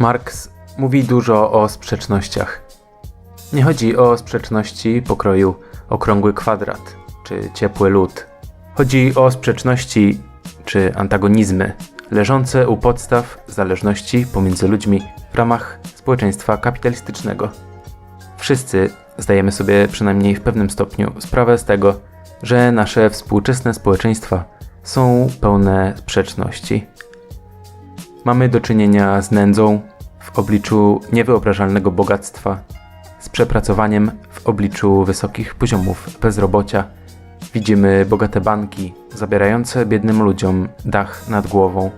Marx mówi dużo o sprzecznościach. Nie chodzi o sprzeczności pokroju okrągły kwadrat czy ciepły lód. Chodzi o sprzeczności czy antagonizmy leżące u podstaw zależności pomiędzy ludźmi w ramach społeczeństwa kapitalistycznego. Wszyscy zdajemy sobie przynajmniej w pewnym stopniu sprawę z tego, że nasze współczesne społeczeństwa są pełne sprzeczności. Mamy do czynienia z nędzą w obliczu niewyobrażalnego bogactwa, z przepracowaniem w obliczu wysokich poziomów bezrobocia. Widzimy bogate banki zabierające biednym ludziom dach nad głową.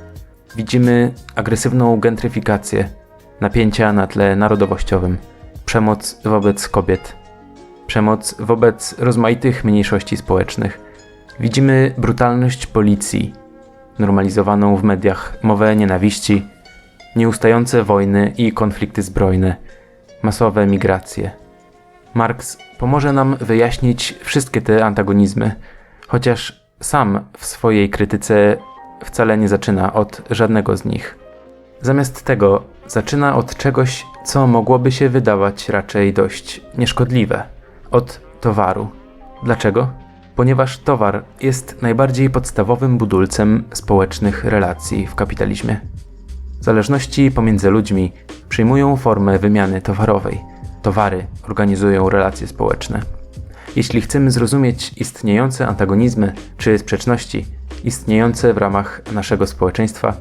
Widzimy agresywną gentryfikację, napięcia na tle narodowościowym, przemoc wobec kobiet, przemoc wobec rozmaitych mniejszości społecznych. Widzimy brutalność policji, normalizowaną w mediach mowę nienawiści, nieustające wojny i konflikty zbrojne, masowe migracje. Marx pomoże nam wyjaśnić wszystkie te antagonizmy, chociaż sam w swojej krytyce wcale nie zaczyna od żadnego z nich. Zamiast tego zaczyna od czegoś, co mogłoby się wydawać raczej dość nieszkodliwe od towaru. Dlaczego? Ponieważ towar jest najbardziej podstawowym budulcem społecznych relacji w kapitalizmie. Zależności pomiędzy ludźmi przyjmują formę wymiany towarowej. Towary organizują relacje społeczne. Jeśli chcemy zrozumieć istniejące antagonizmy czy sprzeczności istniejące w ramach naszego społeczeństwa,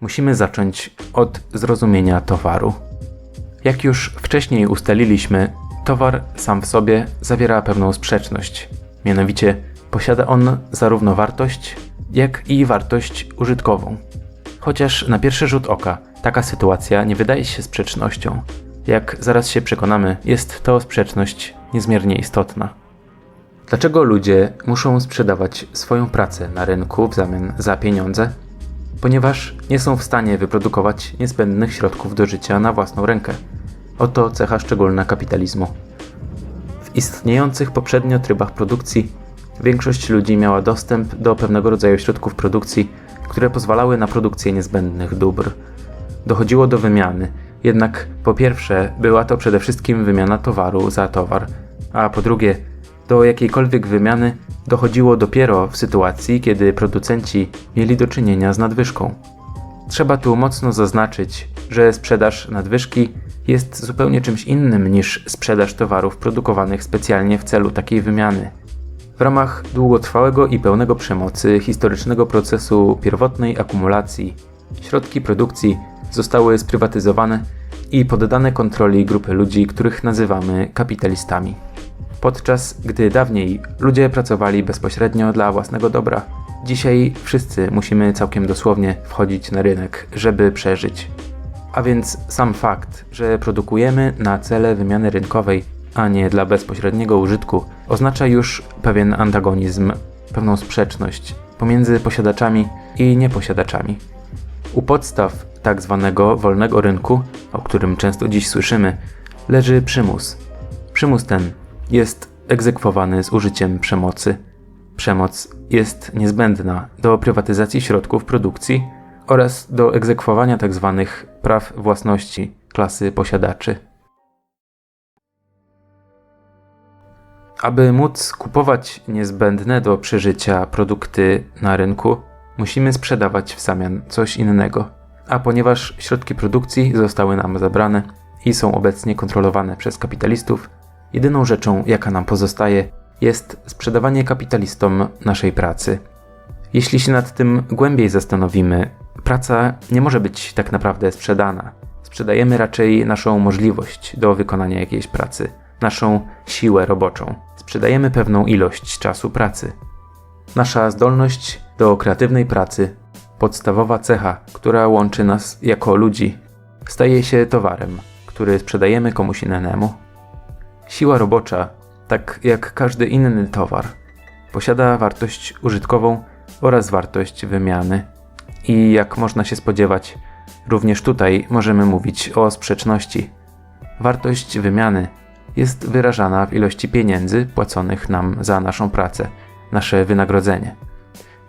musimy zacząć od zrozumienia towaru. Jak już wcześniej ustaliliśmy, towar sam w sobie zawiera pewną sprzeczność. Mianowicie posiada on zarówno wartość, jak i wartość użytkową. Chociaż na pierwszy rzut oka taka sytuacja nie wydaje się sprzecznością, jak zaraz się przekonamy, jest to sprzeczność niezmiernie istotna. Dlaczego ludzie muszą sprzedawać swoją pracę na rynku w zamian za pieniądze? Ponieważ nie są w stanie wyprodukować niezbędnych środków do życia na własną rękę. Oto cecha szczególna kapitalizmu. Istniejących poprzednio trybach produkcji większość ludzi miała dostęp do pewnego rodzaju środków produkcji, które pozwalały na produkcję niezbędnych dóbr. Dochodziło do wymiany, jednak po pierwsze była to przede wszystkim wymiana towaru za towar, a po drugie do jakiejkolwiek wymiany dochodziło dopiero w sytuacji, kiedy producenci mieli do czynienia z nadwyżką. Trzeba tu mocno zaznaczyć, że sprzedaż nadwyżki jest zupełnie czymś innym niż sprzedaż towarów produkowanych specjalnie w celu takiej wymiany. W ramach długotrwałego i pełnego przemocy historycznego procesu pierwotnej akumulacji, środki produkcji zostały sprywatyzowane i poddane kontroli grupy ludzi, których nazywamy kapitalistami. Podczas gdy dawniej ludzie pracowali bezpośrednio dla własnego dobra, dzisiaj wszyscy musimy całkiem dosłownie wchodzić na rynek, żeby przeżyć. A więc sam fakt, że produkujemy na cele wymiany rynkowej, a nie dla bezpośredniego użytku, oznacza już pewien antagonizm, pewną sprzeczność pomiędzy posiadaczami i nieposiadaczami. U podstaw tak zwanego wolnego rynku, o którym często dziś słyszymy, leży przymus. Przymus ten jest egzekwowany z użyciem przemocy. Przemoc jest niezbędna do prywatyzacji środków produkcji oraz do egzekwowania tzw. praw własności klasy posiadaczy. Aby móc kupować niezbędne do przeżycia produkty na rynku, musimy sprzedawać w zamian coś innego. A ponieważ środki produkcji zostały nam zabrane i są obecnie kontrolowane przez kapitalistów, jedyną rzeczą, jaka nam pozostaje, jest sprzedawanie kapitalistom naszej pracy. Jeśli się nad tym głębiej zastanowimy, praca nie może być tak naprawdę sprzedana. Sprzedajemy raczej naszą możliwość do wykonania jakiejś pracy, naszą siłę roboczą. Sprzedajemy pewną ilość czasu pracy. Nasza zdolność do kreatywnej pracy, podstawowa cecha, która łączy nas jako ludzi, staje się towarem, który sprzedajemy komuś innemu. Siła robocza, tak jak każdy inny towar, posiada wartość użytkową oraz wartość wymiany. I jak można się spodziewać, również tutaj możemy mówić o sprzeczności. Wartość wymiany jest wyrażana w ilości pieniędzy płaconych nam za naszą pracę, nasze wynagrodzenie.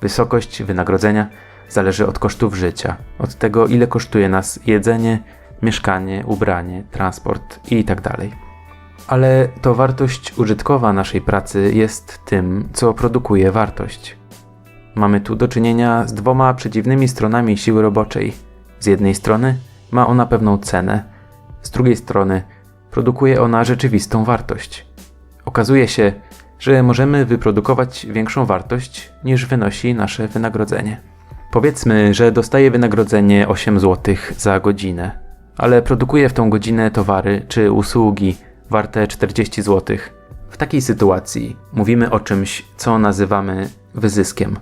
Wysokość wynagrodzenia zależy od kosztów życia, od tego ile kosztuje nas jedzenie, mieszkanie, ubranie, transport itd. Ale to wartość użytkowa naszej pracy jest tym, co produkuje wartość. Mamy tu do czynienia z dwoma przeciwnymi stronami siły roboczej. Z jednej strony ma ona pewną cenę, z drugiej strony produkuje ona rzeczywistą wartość. Okazuje się, że możemy wyprodukować większą wartość niż wynosi nasze wynagrodzenie. Powiedzmy, że dostaję wynagrodzenie 8 zł za godzinę, ale produkuję w tą godzinę towary czy usługi warte 40 zł. W takiej sytuacji mówimy o czymś, co nazywamy wyzyskiem.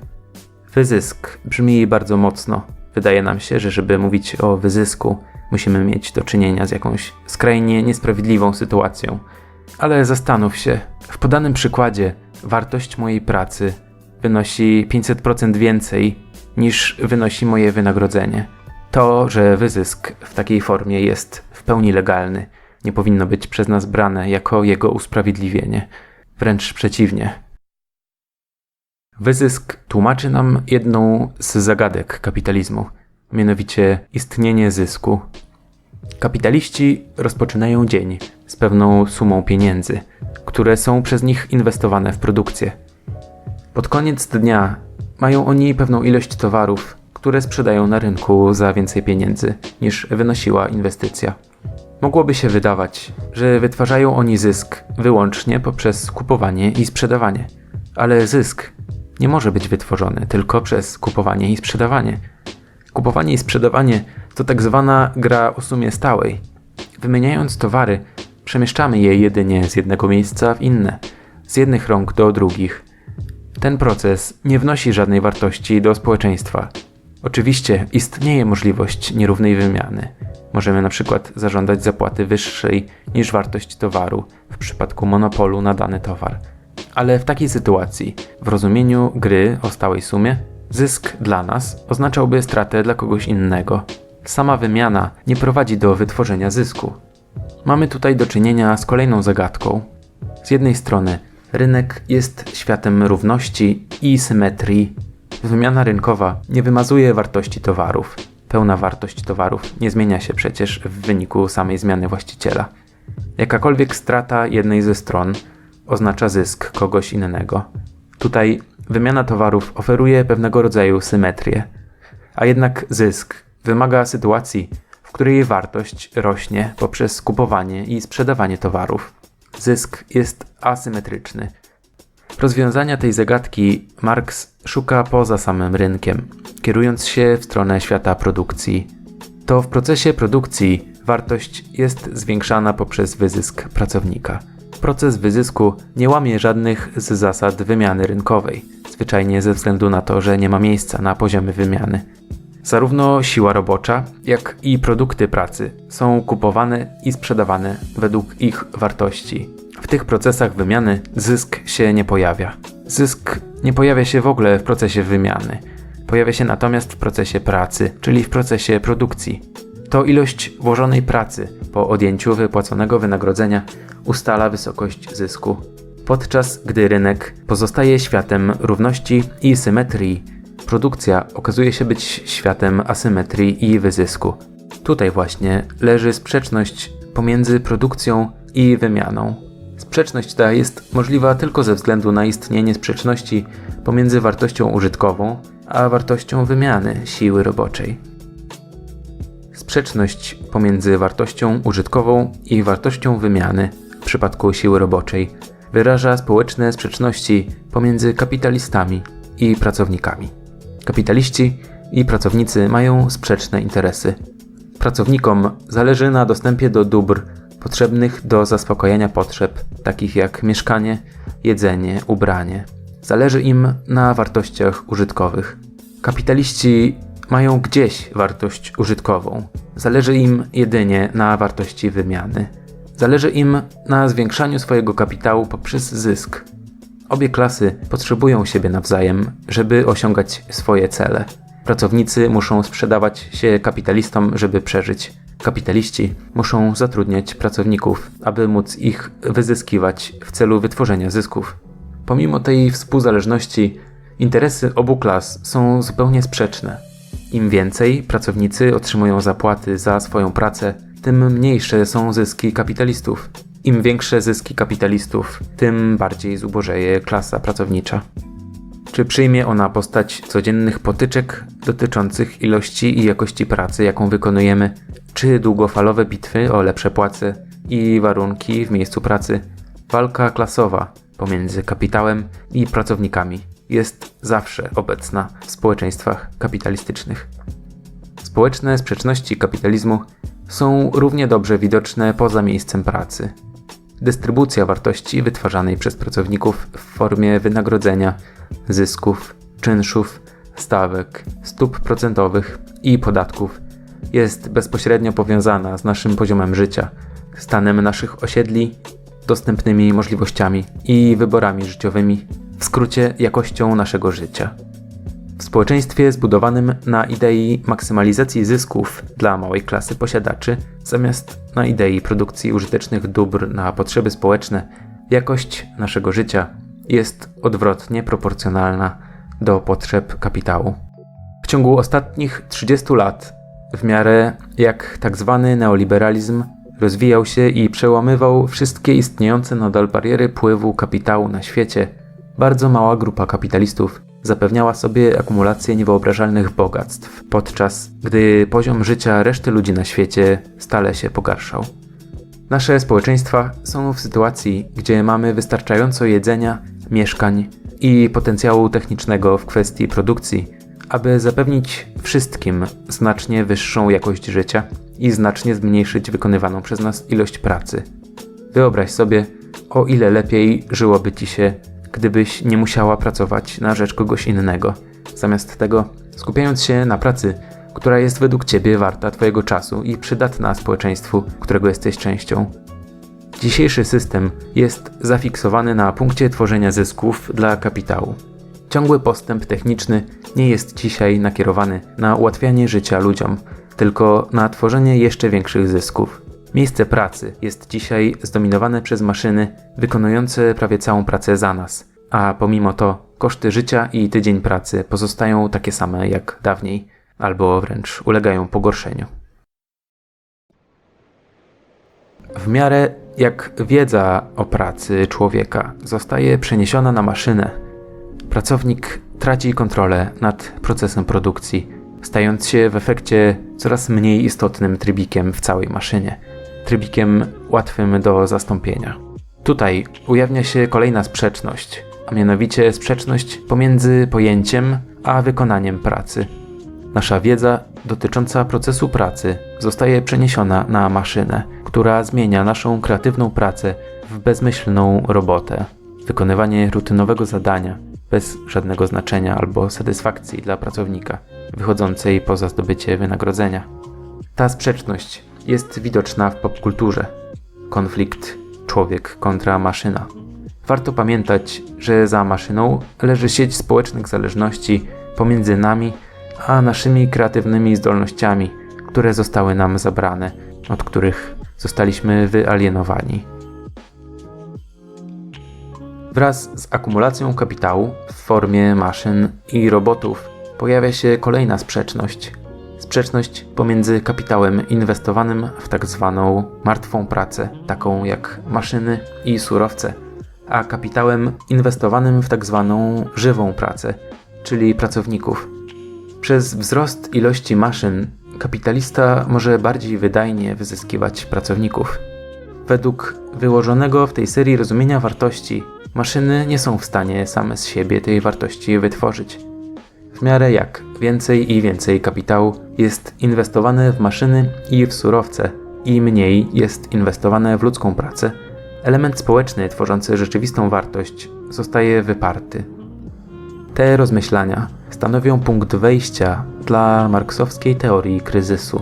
Wyzysk brzmi bardzo mocno. Wydaje nam się, że żeby mówić o wyzysku, musimy mieć do czynienia z jakąś skrajnie niesprawiedliwą sytuacją. Ale zastanów się, w podanym przykładzie wartość mojej pracy wynosi 500% więcej niż wynosi moje wynagrodzenie. To, że wyzysk w takiej formie jest w pełni legalny, nie powinno być przez nas brane jako jego usprawiedliwienie. Wręcz przeciwnie. Wyzysk tłumaczy nam jedną z zagadek kapitalizmu, mianowicie istnienie zysku. Kapitaliści rozpoczynają dzień z pewną sumą pieniędzy, które są przez nich inwestowane w produkcję. Pod koniec dnia mają oni pewną ilość towarów, które sprzedają na rynku za więcej pieniędzy niż wynosiła inwestycja. Mogłoby się wydawać, że wytwarzają oni zysk wyłącznie poprzez kupowanie i sprzedawanie, ale zysk nie może być wytworzony tylko przez kupowanie i sprzedawanie. Kupowanie i sprzedawanie to tak zwana gra o sumie stałej. Wymieniając towary, przemieszczamy je jedynie z jednego miejsca w inne, z jednych rąk do drugich. Ten proces nie wnosi żadnej wartości do społeczeństwa. Oczywiście istnieje możliwość nierównej wymiany. Możemy na przykład zażądać zapłaty wyższej niż wartość towaru w przypadku monopolu na dany towar. Ale w takiej sytuacji, w rozumieniu gry o stałej sumie, zysk dla nas oznaczałby stratę dla kogoś innego. Sama wymiana nie prowadzi do wytworzenia zysku. Mamy tutaj do czynienia z kolejną zagadką. Z jednej strony, rynek jest światem równości i symetrii. Wymiana rynkowa nie wymazuje wartości towarów. Pełna wartość towarów nie zmienia się przecież w wyniku samej zmiany właściciela. Jakakolwiek strata jednej ze stron oznacza zysk kogoś innego. Tutaj wymiana towarów oferuje pewnego rodzaju symetrię, a jednak zysk wymaga sytuacji, w której wartość rośnie poprzez kupowanie i sprzedawanie towarów. Zysk jest asymetryczny. Rozwiązania tej zagadki Marx szuka poza samym rynkiem, kierując się w stronę świata produkcji. To w procesie produkcji wartość jest zwiększana poprzez wyzysk pracownika. Proces wyzysku nie łamie żadnych z zasad wymiany rynkowej, zwyczajnie ze względu na to, że nie ma miejsca na poziomie wymiany. Zarówno siła robocza, jak i produkty pracy są kupowane i sprzedawane według ich wartości. W tych procesach wymiany zysk się nie pojawia. Zysk nie pojawia się w ogóle w procesie wymiany. Pojawia się natomiast w procesie pracy, czyli w procesie produkcji. To ilość włożonej pracy po odjęciu wypłaconego wynagrodzenia ustala wysokość zysku. Podczas gdy rynek pozostaje światem równości i symetrii, produkcja okazuje się być światem asymetrii i wyzysku. Tutaj właśnie leży sprzeczność pomiędzy produkcją i wymianą. Sprzeczność ta jest możliwa tylko ze względu na istnienie sprzeczności pomiędzy wartością użytkową a wartością wymiany siły roboczej. Sprzeczność pomiędzy wartością użytkową i wartością wymiany w przypadku siły roboczej wyraża społeczne sprzeczności pomiędzy kapitalistami i pracownikami. Kapitaliści i pracownicy mają sprzeczne interesy. Pracownikom zależy na dostępie do dóbr potrzebnych do zaspokojenia potrzeb, takich jak mieszkanie, jedzenie, ubranie. Zależy im na wartościach użytkowych. Kapitaliści mają gdzieś wartość użytkową. Zależy im jedynie na wartości wymiany. Zależy im na zwiększaniu swojego kapitału poprzez zysk. Obie klasy potrzebują siebie nawzajem, żeby osiągać swoje cele. Pracownicy muszą sprzedawać się kapitalistom, żeby przeżyć. Kapitaliści muszą zatrudniać pracowników, aby móc ich wyzyskiwać w celu wytworzenia zysków. Pomimo tej współzależności, interesy obu klas są zupełnie sprzeczne. Im więcej pracownicy otrzymują zapłaty za swoją pracę, tym mniejsze są zyski kapitalistów. Im większe zyski kapitalistów, tym bardziej zubożeje klasa pracownicza. Czy przyjmie ona postać codziennych potyczek dotyczących ilości i jakości pracy, jaką wykonujemy, czy długofalowe bitwy o lepsze płace i warunki w miejscu pracy? Walka klasowa pomiędzy kapitałem i pracownikami jest zawsze obecna w społeczeństwach kapitalistycznych. Społeczne sprzeczności kapitalizmu są równie dobrze widoczne poza miejscem pracy. Dystrybucja wartości wytwarzanej przez pracowników w formie wynagrodzenia, zysków, czynszów, stawek, stóp procentowych i podatków jest bezpośrednio powiązana z naszym poziomem życia, stanem naszych osiedli, dostępnymi możliwościami i wyborami życiowymi, w skrócie jakością naszego życia. W społeczeństwie zbudowanym na idei maksymalizacji zysków dla małej klasy posiadaczy, zamiast na idei produkcji użytecznych dóbr na potrzeby społeczne, jakość naszego życia jest odwrotnie proporcjonalna do potrzeb kapitału. W ciągu ostatnich 30 lat, w miarę jak tak zwany neoliberalizm rozwijał się i przełamywał wszystkie istniejące nadal bariery pływu kapitału na świecie, bardzo mała grupa kapitalistów zapewniała sobie akumulację niewyobrażalnych bogactw, podczas gdy poziom życia reszty ludzi na świecie stale się pogarszał. Nasze społeczeństwa są w sytuacji, gdzie mamy wystarczająco jedzenia, mieszkań i potencjału technicznego w kwestii produkcji, aby zapewnić wszystkim znacznie wyższą jakość życia i znacznie zmniejszyć wykonywaną przez nas ilość pracy. Wyobraź sobie, o ile lepiej żyłoby ci się, gdybyś nie musiała pracować na rzecz kogoś innego, zamiast tego skupiając się na pracy, która jest według ciebie warta twojego czasu i przydatna społeczeństwu, którego jesteś częścią. Dzisiejszy system jest zafiksowany na punkcie tworzenia zysków dla kapitału. Ciągły postęp techniczny nie jest dzisiaj nakierowany na ułatwianie życia ludziom, tylko na tworzenie jeszcze większych zysków. Miejsce pracy jest dzisiaj zdominowane przez maszyny wykonujące prawie całą pracę za nas, a pomimo to koszty życia i tydzień pracy pozostają takie same jak dawniej, albo wręcz ulegają pogorszeniu. W miarę jak wiedza o pracy człowieka zostaje przeniesiona na maszynę, pracownik traci kontrolę nad procesem produkcji, stając się w efekcie coraz mniej istotnym trybikiem w całej maszynie, trybikiem łatwym do zastąpienia. Tutaj ujawnia się kolejna sprzeczność, a mianowicie sprzeczność pomiędzy pojęciem a wykonaniem pracy. Nasza wiedza dotycząca procesu pracy zostaje przeniesiona na maszynę, która zmienia naszą kreatywną pracę w bezmyślną robotę. Wykonywanie rutynowego zadania bez żadnego znaczenia albo satysfakcji dla pracownika, wychodzącej poza zdobycie wynagrodzenia. Ta sprzeczność jest widoczna w popkulturze. Konflikt człowiek kontra maszyna. Warto pamiętać, że za maszyną leży sieć społecznych zależności pomiędzy nami a naszymi kreatywnymi zdolnościami, które zostały nam zabrane, od których zostaliśmy wyalienowani. Wraz z akumulacją kapitału w formie maszyn i robotów pojawia się kolejna sprzeczność. Sprzeczność pomiędzy kapitałem inwestowanym w tak zwaną martwą pracę, taką jak maszyny i surowce, a kapitałem inwestowanym w tak zwaną żywą pracę, czyli pracowników. Przez wzrost ilości maszyn kapitalista może bardziej wydajnie wyzyskiwać pracowników. Według wyłożonego w tej serii rozumienia wartości, maszyny nie są w stanie same z siebie tej wartości wytworzyć. W miarę jak więcej i więcej kapitału jest inwestowane w maszyny i w surowce, i mniej jest inwestowane w ludzką pracę, element społeczny tworzący rzeczywistą wartość zostaje wyparty. Te rozmyślania stanowią punkt wejścia dla marksowskiej teorii kryzysu,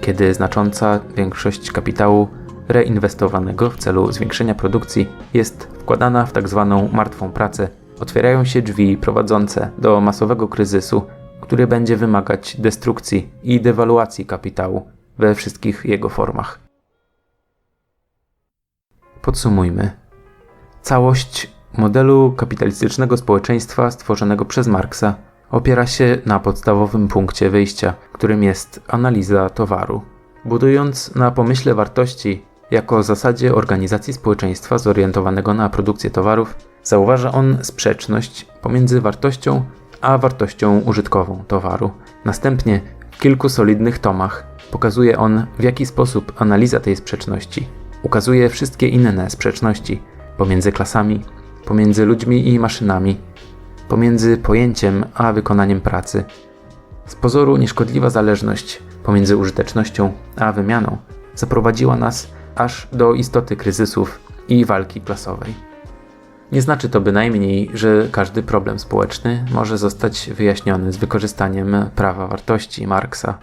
kiedy znacząca większość kapitału reinwestowanego w celu zwiększenia produkcji jest wkładana w tzw. Tak martwą pracę, otwierają się drzwi prowadzące do masowego kryzysu, który będzie wymagać destrukcji i dewaluacji kapitału we wszystkich jego formach. Podsumujmy. Całość modelu kapitalistycznego społeczeństwa stworzonego przez Marksa opiera się na podstawowym punkcie wyjścia, którym jest analiza towaru. Budując na pomyśle wartości jako zasadzie organizacji społeczeństwa zorientowanego na produkcję towarów, zauważa on sprzeczność pomiędzy wartością a wartością użytkową towaru. Następnie w kilku solidnych tomach pokazuje on, w jaki sposób analiza tej sprzeczności ukazuje wszystkie inne sprzeczności pomiędzy klasami, pomiędzy ludźmi i maszynami, pomiędzy pojęciem a wykonaniem pracy. Z pozoru nieszkodliwa zależność pomiędzy użytecznością a wymianą zaprowadziła nas aż do istoty kryzysów i walki klasowej. Nie znaczy to bynajmniej, że każdy problem społeczny może zostać wyjaśniony z wykorzystaniem prawa wartości Marksa.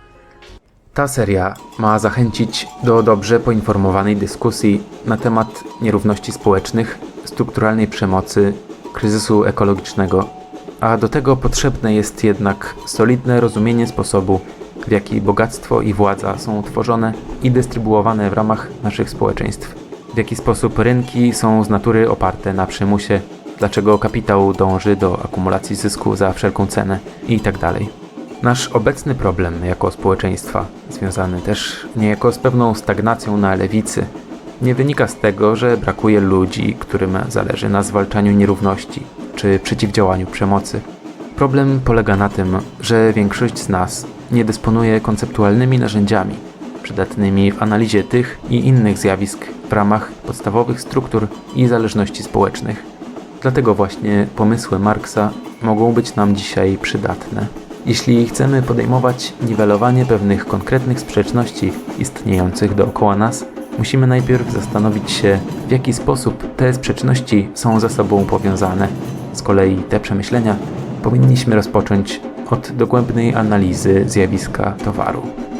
Ta seria ma zachęcić do dobrze poinformowanej dyskusji na temat nierówności społecznych, strukturalnej przemocy, kryzysu ekologicznego, a do tego potrzebne jest jednak solidne rozumienie sposobu, w jaki bogactwo i władza są tworzone i dystrybuowane w ramach naszych społeczeństw, w jaki sposób rynki są z natury oparte na przymusie, dlaczego kapitał dąży do akumulacji zysku za wszelką cenę itd. Nasz obecny problem jako społeczeństwa, związany też niejako z pewną stagnacją na lewicy, nie wynika z tego, że brakuje ludzi, którym zależy na zwalczaniu nierówności czy przeciwdziałaniu przemocy. Problem polega na tym, że większość z nas nie dysponuje konceptualnymi narzędziami przydatnymi w analizie tych i innych zjawisk w ramach podstawowych struktur i zależności społecznych. Dlatego właśnie pomysły Marksa mogą być nam dzisiaj przydatne. Jeśli chcemy podejmować niwelowanie pewnych konkretnych sprzeczności istniejących dookoła nas, musimy najpierw zastanowić się, w jaki sposób te sprzeczności są ze sobą powiązane. Z kolei te przemyślenia powinniśmy rozpocząć od dogłębnej analizy zjawiska towaru.